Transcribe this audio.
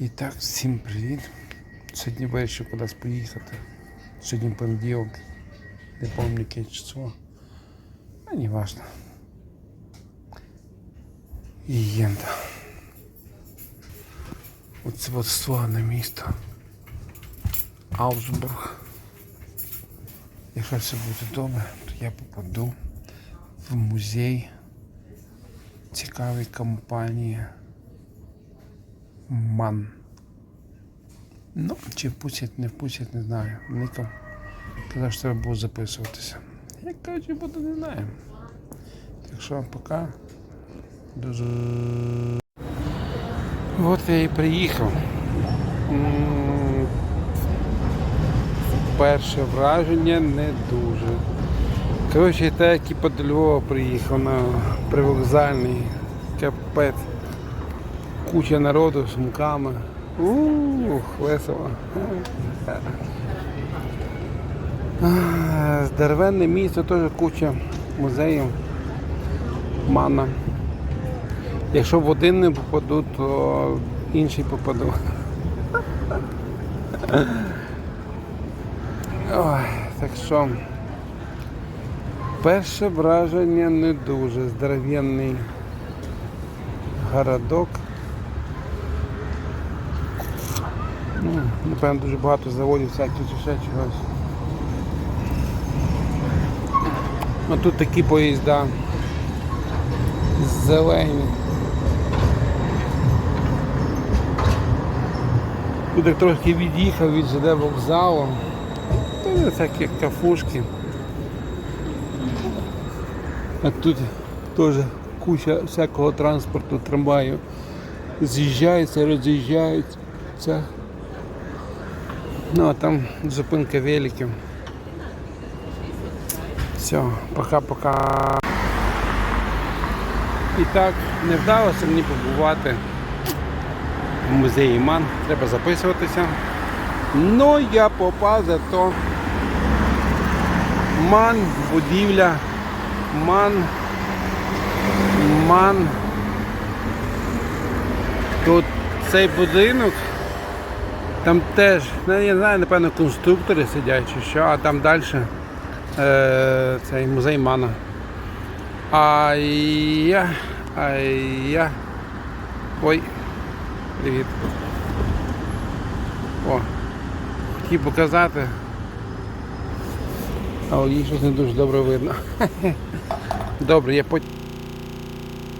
І так, всім привіт. Сьогодні вирішив кудись поїхати. Сьогодні понеділок. Не пам'ятаю яке число. А не важно. І їдемо. Оце от славне місто. Аусбург. Якщо все буде добре, то я попаду в музей цікавої компанії Ман. Ну, чи впустять, не впустять, не знаю. Ника казав, що треба було записуватися. Як кажуть, буду, не знаю. Так що пока. Дуже. От я і приїхав. Перше враження не дуже. Коротше, так як і по Львова приїхав на привокзальний капець. Куча народу з сумками. Ух, весело. Здоровенне місто, теж куча музеїв. Мана. Якщо в один не попаду, то в інший попаду. Ой, так що. Перше враження не дуже. Здоровенний городок. Ну, напевно, дуже багато заводів всяких чи ще чогось. А тут такі поїзда зелені. Тут як трохи від'їхав від ЖД вокзалу. Тут всякі кафушки. А тут теж куча всякого транспорту, трамваю. З'їжджаються, роз'їжджаються. Ну, а там зупинка великів. Все, пока-пока. І так, не вдалося мені побувати в музеї Ман. Треба записуватися. Ну, я попав зато Ман, будівля, Ман, Ман. Тут цей будинок. Там теж, ну, я знаю, напевно, конструктори сидять чи що, а там далі е, цей музей Мана. А я, а я. Ой, привіт. О, хотів показати. А її щось не дуже добре видно. Добре, я потім.